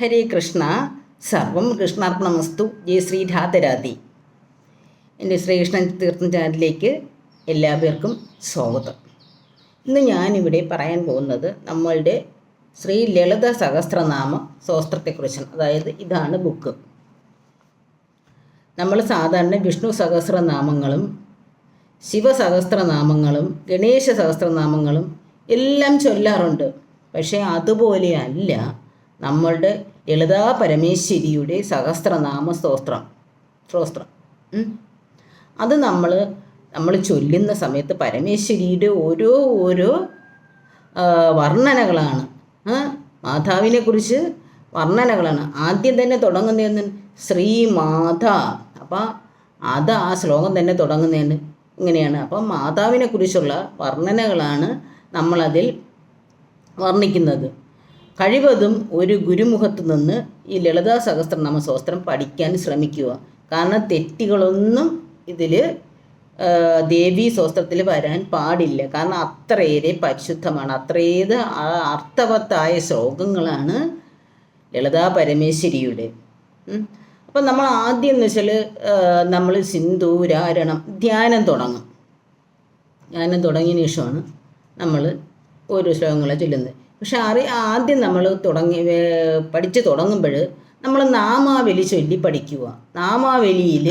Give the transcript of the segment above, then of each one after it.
ഹരേ കൃഷ്ണ സർവം കൃഷ്ണാർപ്പണമസ്തു ജയ ശ്രീ രാധരാധി എന്റെ ശ്രീകൃഷ്ണൻ തീർത്ഥം ചാനലിലേക്ക് എല്ലാവർക്കും സ്വാഗതം. ഇന്ന് ഞാനിവിടെ പറയാൻ പോകുന്നത് നമ്മളുടെ ശ്രീ ലളിത സഹസ്രനാമ സ്വസ്ത്രത്തെക്കുറിച്ചാണ് അതായത് ഇതാണ് ബുക്ക്. നമ്മൾ സാധാരണ വിഷ്ണു സഹസ്രനാമങ്ങളും ശിവസഹസ്രനാമങ്ങളും ഗണേശ സഹസ്രനാമങ്ങളും എല്ലാം ചൊല്ലാറുണ്ട്. പക്ഷേ അതുപോലെയല്ല നമ്മളുടെ ലളിതാ പരമേശ്വരിയുടെ സഹസ്രനാമ സ്തോത്രം സ്തോത്രം. അത് നമ്മൾ നമ്മൾ ചൊല്ലുന്ന സമയത്ത് പരമേശ്വരിയുടെ ഓരോ ഓരോ വർണനകളാണ്. മാതാവിനെ കുറിച്ച് വർണനകളാണ്. ആദ്യം തന്നെ തുടങ്ങുന്നതെന്ന് ശ്രീമാത അപ്പം അത് ആ ശ്ലോകം തന്നെ തുടങ്ങുന്നതിന് ഇങ്ങനെയാണ്. അപ്പം മാതാവിനെക്കുറിച്ചുള്ള വർണനകളാണ് നമ്മളതിൽ വർണിക്കുന്നത്. കഴിവതും ഒരു ഗുരുമുഖത്ത് നിന്ന് ഈ ലളിതാ സഹസ്രനാമ സ്തോത്രം പഠിക്കാൻ ശ്രമിക്കുക. കാരണം തെറ്റുകളൊന്നും ഇതിൽ ദേവി സ്തോത്രത്തിൽ വരാൻ പാടില്ല. കാരണം അത്രയേറെ പരിശുദ്ധമാണ്. അത്രയേത് ആ- അർത്ഥവത്തായ ശ്ലോകങ്ങളാണ് ലളിതാ പരമേശ്വരിയുടെ. അപ്പം നമ്മൾ ആദ്യം എന്ന് വെച്ചാൽ നമ്മൾ സിന്ദൂരാരണം ധ്യാനം തുടങ്ങും. ധ്യാനം തുടങ്ങിയ ശേഷമാണ് നമ്മൾ ഓരോ ശ്ലോകങ്ങളെ ചൊല്ലുന്നത്. പക്ഷെ അറി ആദ്യം നമ്മൾ തുടങ്ങി പഠിച്ചു തുടങ്ങുമ്പോൾ നമ്മൾ നാമാവലി ചൊല്ലി പഠിക്കുക. നാമാവലിയിൽ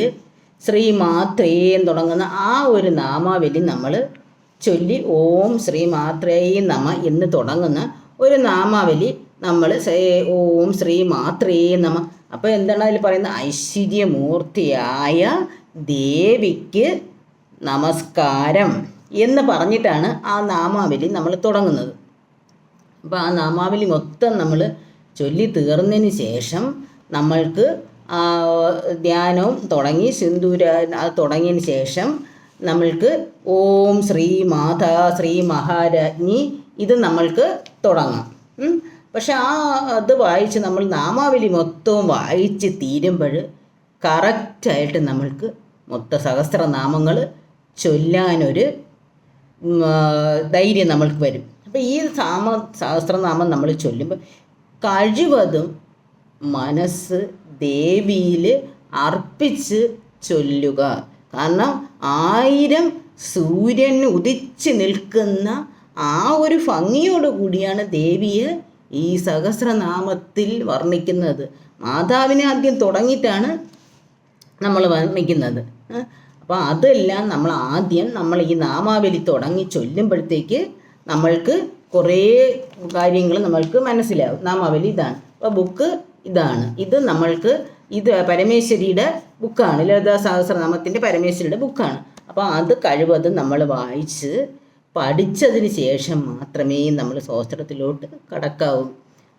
ശ്രീ മാത്രേയം തുടങ്ങുന്ന ആ ഒരു നാമാവലി നമ്മൾ ചൊല്ലി ഓം ശ്രീ മാത്രേയും നമ എന്ന് തുടങ്ങുന്ന ഒരു നാമാവലി നമ്മൾ ഓം ശ്രീ മാത്രേ നമ. അപ്പോൾ എന്താണ് അതിൽ പറയുന്നത്? ഐശ്വര്യമൂർത്തിയായ ദേവിക്ക് നമസ്കാരം എന്ന് പറഞ്ഞിട്ടാണ് ആ നാമാവലി നമ്മൾ തുടങ്ങുന്നത്. അപ്പോൾ ആ നാമാവലി മൊത്തം നമ്മൾ ചൊല്ലി തീർന്നതിന് ശേഷം നമ്മൾക്ക് ധ്യാനവും തുടങ്ങി സിന്ദൂര തുടങ്ങിയതിന് ശേഷം നമ്മൾക്ക് ഓം ശ്രീ മാതാ ശ്രീ മഹാരാജ്ഞി ഇത് നമ്മൾക്ക് തുടങ്ങാം. പക്ഷെ ആ അത് വായിച്ച് നമ്മൾ നാമാവലി മൊത്തവും വായിച്ച് തീരുമ്പോൾ കറക്റ്റായിട്ട് നമ്മൾക്ക് മൊത്ത സഹസ്രനാമങ്ങൾ ചൊല്ലാനൊരു ധൈര്യം നമ്മൾക്ക് വരും അപ്പോൾ ഈ സാമ സഹസ്രനാമം നമ്മൾ ചൊല്ലുമ്പോൾ കഴിവതും മനസ്സ് ദേവിയിൽ അർപ്പിച്ച് ചൊല്ലുക. കാരണം ആയിരം സൂര്യൻ ഉദിച്ച് നിൽക്കുന്ന ആ ഒരു ഭംഗിയോട് കൂടിയാണ് ദേവിയെ ഈ സഹസ്രനാമത്തിൽ വർണിക്കുന്നത്. മാതാവിനെ ആദ്യം തുടങ്ങിയിട്ടാണ് നമ്മൾ വർണിക്കുന്നത്. അപ്പോൾ അതെല്ലാം നമ്മൾ ആദ്യം നമ്മൾ ഈ നാമാവലി തുടങ്ങി ചൊല്ലുമ്പോഴത്തേക്ക് നമ്മൾക്ക് കുറേ കാര്യങ്ങൾ നമ്മൾക്ക് മനസ്സിലാവും. നാം നാമാവലി ഇതാണ്. അപ്പോൾ ബുക്ക് ഇതാണ്. ഇത് നമ്മൾക്ക് ഇത് പരമേശ്വരിയുടെ ബുക്കാണ്. ലളിതാ സഹസ്രനാമത്തിന്റെ പരമേശ്വരിയുടെ ബുക്കാണ്. അപ്പോൾ അത് കഴിവതും നമ്മൾ വായിച്ച് പഠിച്ചതിന് ശേഷം മാത്രമേ നമ്മൾ സ്തോത്രത്തിലോട്ട് കടക്കാവൂ.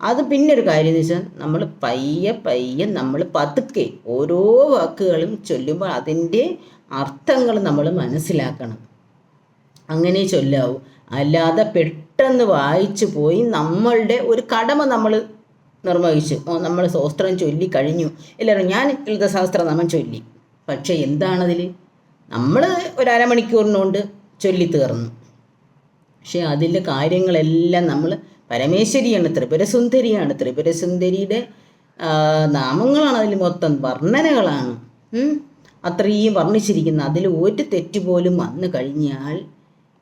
അത് പിന്നെ ഒരു കാര്യം എന്ന് വെച്ചാൽ നമ്മൾ പയ്യെ പയ്യെ നമ്മൾ പതുക്കെ ഓരോ വാക്കുകളും ചൊല്ലുമ്പോൾ അതിന്റെ അർത്ഥങ്ങൾ നമ്മൾ മനസ്സിലാക്കണം. അങ്ങനെ ചൊല്ലാവൂ. അല്ലാതെ പെട്ടെന്ന് വായിച്ചു പോയി നമ്മളുടെ ഒരു കടമ നമ്മൾ നിർവഹിച്ചു. നമ്മൾ സ്തോത്രം ചൊല്ലി കഴിഞ്ഞു. എല്ലാവരും ഞാൻ ലളിത നമ്മൾ ചൊല്ലി. പക്ഷേ എന്താണതിൽ നമ്മൾ ഒരു അരമണിക്കൂറിനുകൊണ്ട് ചൊല്ലി തീർന്നു. പക്ഷേ അതിന്റെ കാര്യങ്ങളെല്ലാം നമ്മൾ പരമേശ്വരിയാണ് ത്രിപുരസുന്ദരിയാണ്. ത്രിപുരസുന്ദരിയുടെ നാമങ്ങളാണ് അതിൽ മൊത്തം വർണനകളാണ്. അത്രയും വർണിച്ചിരിക്കുന്ന അതിൽ ഒരു തെറ്റ് പോലും വന്നു കഴിഞ്ഞാൽ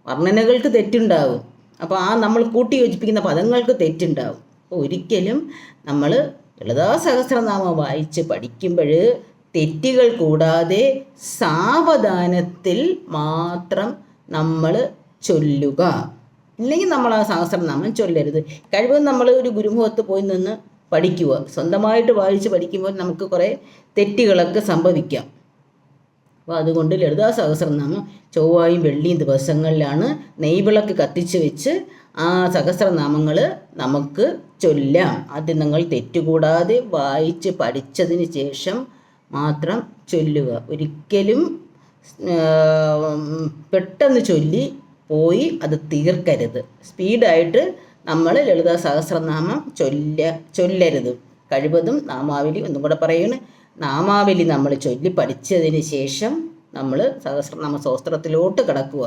വർണനകൾക്ക് തെറ്റുണ്ടാവും. അപ്പോൾ ആ നമ്മൾ കൂട്ടി യോജിപ്പിക്കുന്ന പദങ്ങൾക്ക് തെറ്റുണ്ടാവും. അപ്പോൾ ഒരിക്കലും നമ്മൾ ലളിതാ സഹസ്രനാമം വായിച്ച് പഠിക്കുമ്പോൾ തെറ്റുകൾ കൂടാതെ സാവധാനത്തിൽ മാത്രം നമ്മൾ ചൊല്ലുക. ഇല്ലെങ്കിൽ നമ്മൾ ആ സഹസ്രനാമം ചൊല്ലരുത്. കഴിവതും നമ്മൾ ഒരു ഗുരുമുഖത്ത് പോയി നിന്ന് പഠിക്കുക. സ്വന്തമായിട്ട് വായിച്ച് പഠിക്കുമ്പോൾ നമുക്ക് കുറേ തെറ്റുകളൊക്കെ സംഭവിക്കാം. അപ്പോൾ അതുകൊണ്ട് ലളിതാ സഹസ്രനാമം ചൊവ്വായും വെള്ളിയും ദിവസങ്ങളിലാണ് നെയ്വിളക്ക് കത്തിച്ച് വെച്ച് ആ സഹസ്രനാമങ്ങൾ നമുക്ക് ചൊല്ലാം. അത് നിങ്ങൾ തെറ്റുകൂടാതെ വായിച്ച് പഠിച്ചതിന് ശേഷം മാത്രം ചൊല്ലുക. ഒരിക്കലും പെട്ടെന്ന് ചൊല്ലി പോയി അത് തീർക്കരുത്. സ്പീഡായിട്ട് നമ്മൾ ലളിതാ സഹസ്രനാമം ചൊല്ല ചൊല്ലരുത്. കഴിവതും നാമാവലി ഒന്നും കൂടെ പറയുന്നു നാമാവലി നമ്മൾ ചൊല്ലി പഠിച്ചതിന് ശേഷം നമ്മൾ സഹസ്രനാമ സ്തോത്രത്തിലോട്ട് കടക്കുക.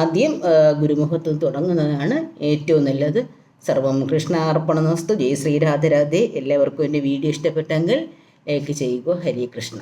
ആദ്യം ഗുരുമുഖത്ത് തുടങ്ങുന്നതാണ് ഏറ്റവും നല്ലത്. സർവം കൃഷ്ണാർപ്പണ നസ്തു ജയ് ശ്രീരാധരാധേ എല്ലാവർക്കും എന്റെ വീഡിയോ ഇഷ്ടപ്പെട്ടെങ്കിൽ ലൈക്ക് ചെയ്യുക. ഹരി കൃഷ്ണ.